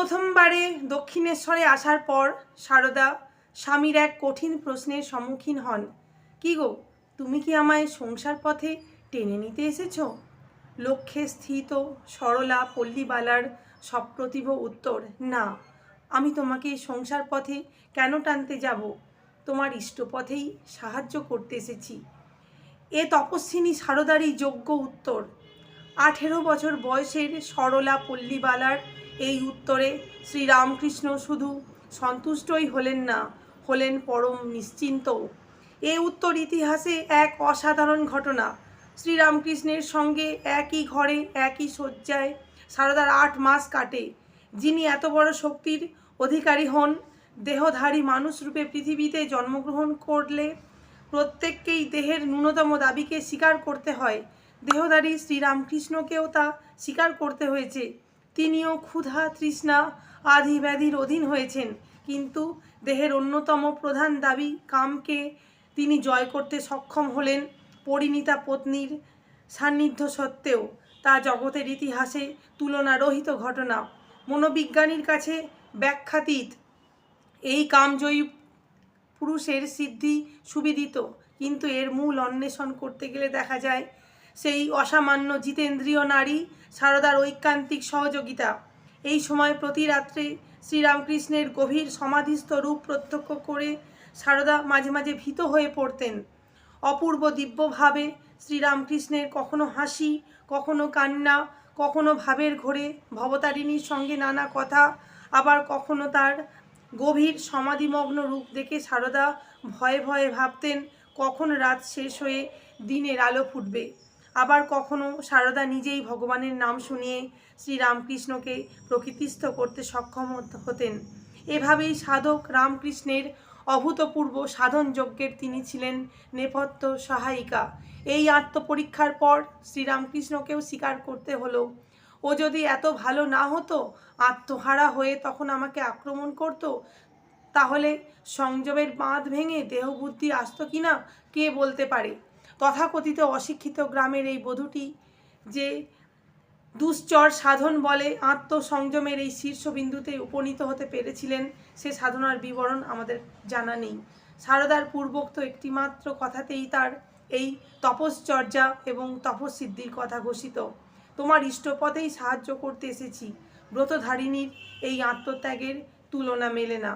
প্রথমবারে দক্ষিণেশ্বরে আসার পর সারদা স্বামীর এক কঠিন প্রশ্নের সম্মুখীন হন। কি গো, তুমি কি আমায় সংসার পথে টেনে নিতে এসেছ? লক্ষ্যে স্থিত সরলা পল্লীবালার সপ্রতিভ উত্তর, না, আমি তোমাকে সংসার পথে কেন টানতে যাব? তোমার ইষ্টপথেই সাহায্য করতে এসেছি। এ তপস্বিনী সারদারই যোগ্য উত্তর। আঠেরো বছর বয়সের সরলা পল্লীবালার এই উত্তরে শ্রীরামকৃষ্ণ শুধু সন্তুষ্টই হলেন না, হলেন পরম নিশ্চিন্ত। এ উত্তর ইতিহাসে এক অসাধারণ ঘটনা। শ্রীরামকৃষ্ণের সঙ্গে একই ঘরে একই শয্যায় সারদার আট মাস কাটে। যিনি এত বড় শক্তির অধিকারী হন, দেহধারী মানুষরূপে পৃথিবীতে জন্মগ্রহণ করলে প্রত্যেককেই দেহের ন্যূনতম দাবিকে স্বীকার করতে হয়। দেহধারী শ্রীরামকৃষ্ণকেও তা স্বীকার করতে হয়েছে। তিনিও ক্ষুধা তৃষ্ণা আধি ব্যাধির অধীন হয়েছেন। কিন্তু দেহের অন্যতম প্রধান দাবি কামকে তিনি জয় করতে সক্ষম হলেন পরিণীতা পত্নীর সান্নিধ্য সত্ত্বেও। তা জগতের ইতিহাসে তুলনারহিত ঘটনা। মনোবিজ্ঞানীর কাছে ব্যাখ্যাতীত, এই কামজয়ী পুরুষের সিদ্ধি সুবিদিত। কিন্তু এর মূল অন্বেষণ করতে গেলে দেখা যায় সেই অসামান্য জিতেন্দ্রীয় নারী সারদার ঐকান্তিক সহযোগিতা। এই সময় প্রতি রাত্রে শ্রীরামকৃষ্ণের গভীর সমাধিস্থ রূপ প্রত্যক্ষ করে সারদা মাঝে মাঝে ভীত হয়ে পড়তেন। অপূর্ব দিব্যভাবে শ্রীরামকৃষ্ণের কখনো হাসি, কখনো কান্না, কখনো ভাবের ঘোরে ভবতারিণীর সঙ্গে নানা কথা, আবার কখনো তার গভীর সমাধিমগ্ন রূপ দেখে সারদা ভয়ে ভয়ে ভাবতেন, কখন রাত শেষ হয়ে দিনের আলো ফুটবে। আবার কখনো সারদা নিজেই ভগবানের নাম শুনিয়ে শ্রীরামকৃষ্ণকে প্রকৃতিস্থ করতে সক্ষম হত- হতেন। এভাবেই সাধক রামকৃষ্ণের অভূতপূর্ব সাধন যজ্ঞের তিনি ছিলেন নেপথ্য সহায়িকা। এই আত্মপরীক্ষার পর শ্রীরামকৃষ্ণকেও স্বীকার করতে হলো, ও যদি এত ভালো না হতো, আত্মহারা হয়ে তখন আমাকে আক্রমণ করতো, তাহলে সংযমের বাঁধ ভেঙে দেহবুদ্ধি আসতো কিনা কে বলতে পারে? তথাকথিত অশিক্ষিত গ্রামের এই বধূটি যে দুশ্চর সাধন বলে আত্মসংযমের এই শীর্ষবিন্দুতে উপনীত হতে পেরেছিলেন, সে সাধনার বিবরণ আমাদের জানা নেই। সারদার পূর্বোক্ত একটিমাত্র কথাতেই তার এই তপশ্চর্যা এবং তপসিদ্ধির কথা ঘোষিত, তোমার ইষ্টপথেই সাহায্য করতে এসেছি। ব্রতধারিণীর এই আত্মত্যাগের তুলনা মেলে না।